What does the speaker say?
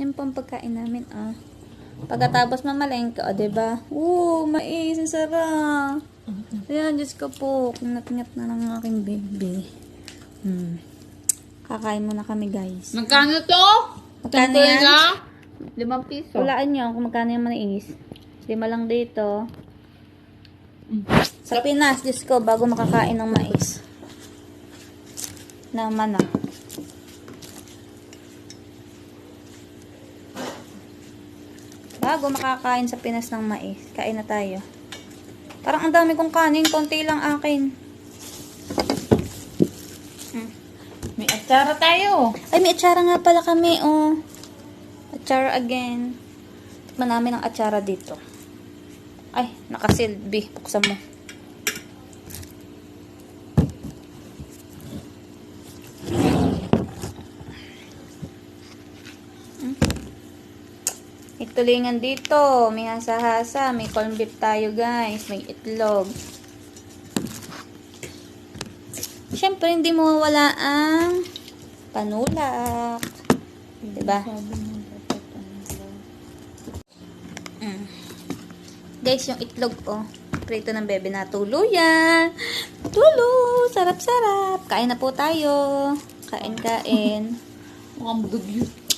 Yan po ang pagkain namin, ah. Pagkatapos mamalengke, o, diba? Oo, mais, ang sarap. Ayan, Diyos ko po. Kinat-ngat na ng aking baby. Hmm. Kakain muna kami, guys. Magkano to? Magkano yan? Limang piso. Hulaan nyo kung magkano yung mais. Lima lang dito. Sa Pinas, Diyos ko, bago makakain ng mais. Naman ah. Bago makakain sa Pinas ng mais, kain na tayo. Parang ang dami kong kanin, konti lang akin. May atsara tayo. Ay, may atsara nga pala kami, oh. Atsara again. Tikman namin ang atsara dito. Ay, nakasilbi. Buksan mo. Hmm. May tulingan dito. May hasa-hasa. May corned beef tayo, guys. May itlog. Siyempre, hindi mawawala ang panulak. Diba? Mm. Guys, yung itlog, oh. Prito ng bebe na tuluyan. Tulo! Sarap-sarap. Kain na po tayo. Kain-kain. Mukhang dugyot.